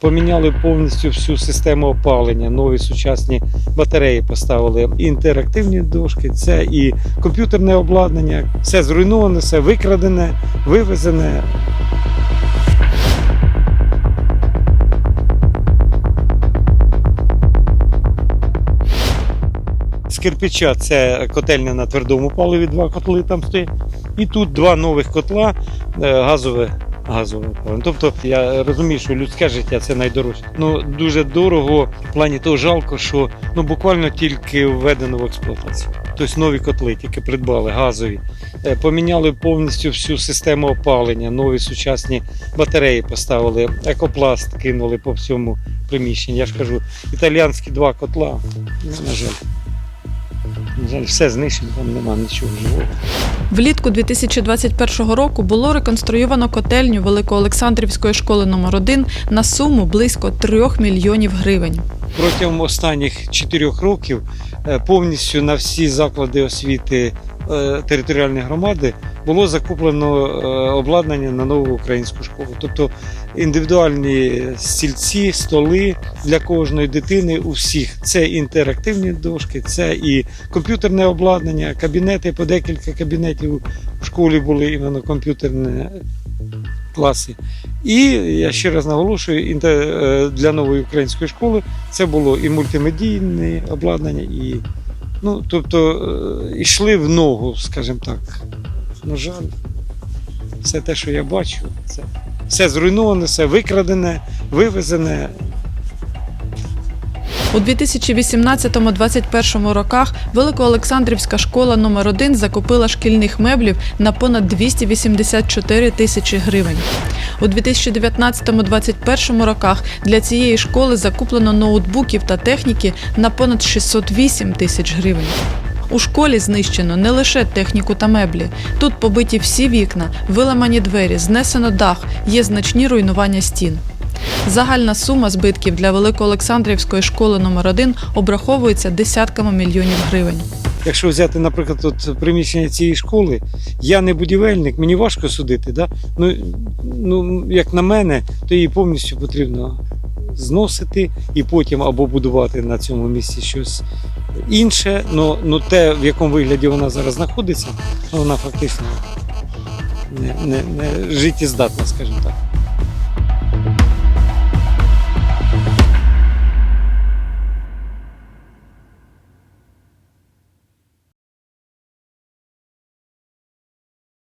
Поміняли повністю всю систему опалення, нові сучасні батареї поставили, інтерактивні дошки, це і комп'ютерне обладнання, все зруйноване, все викрадене, вивезене. З кирпича це котельня на твердому паливі, два котли там стоять. І тут два нових котла е, газове. Газове опалення. Тобто я розумію, що людське життя це найдорожче. Ну дуже дорого в плані того жалко, що ну буквально тільки введено в експлуатацію. Тобто нові котли тільки придбали, газові. Е, Поміняли повністю всю систему опалення, нові сучасні батареї поставили, екопласт кинули по всьому приміщенню. Я ж кажу, італіянські два котла. На жаль. На жаль, все знищено, там нема нічого живого. Влітку 2021 року було реконструйовано котельню Великоолександрівської школи номер 1 на суму близько 3 мільйонів гривень. Протягом останніх чотирьох років е, повністю на всі заклади освіти е, територіальної громади було закуплено е, обладнання на нову українську школу. Тобто індивідуальні стільці, столи для кожної дитини у всіх. Це інтерактивні дошки, це і комп'ютерне обладнання, кабінети по декілька кабінетів в школі були іменно комп'ютерні класи. І я ще раз наголошую, е, для нової української школи це було і мультимедійне обладнання, і ну, тобто е, йшли в ногу, скажімо так. На жаль, все те, що я бачу, це все зруйноване, все викрадене, вивезене. У 2018-2021 роках Великоолександрівська школа номер 1 закупила шкільних меблів на понад 284 тисячі гривень. У 2019-2021 роках для цієї школи закуплено ноутбуків та техніки на понад 608 тисяч гривень. У школі знищено не лише техніку та меблі. Тут побиті всі вікна, виламані двері, знесено дах, є значні руйнування стін. Загальна сума збитків для Великоолександрівської школи номер 1 обраховується десятками мільйонів гривень. Якщо взяти, наприклад, от приміщення цієї школи, я не будівельник, мені важко судити. Да? Ну, ну, як на мене, то її повністю потрібно зносити і потім або будувати на цьому місці щось інше. Ну, ну те, в якому вигляді вона зараз знаходиться, ну, вона фактично не, не, не життєздатна, скажімо так.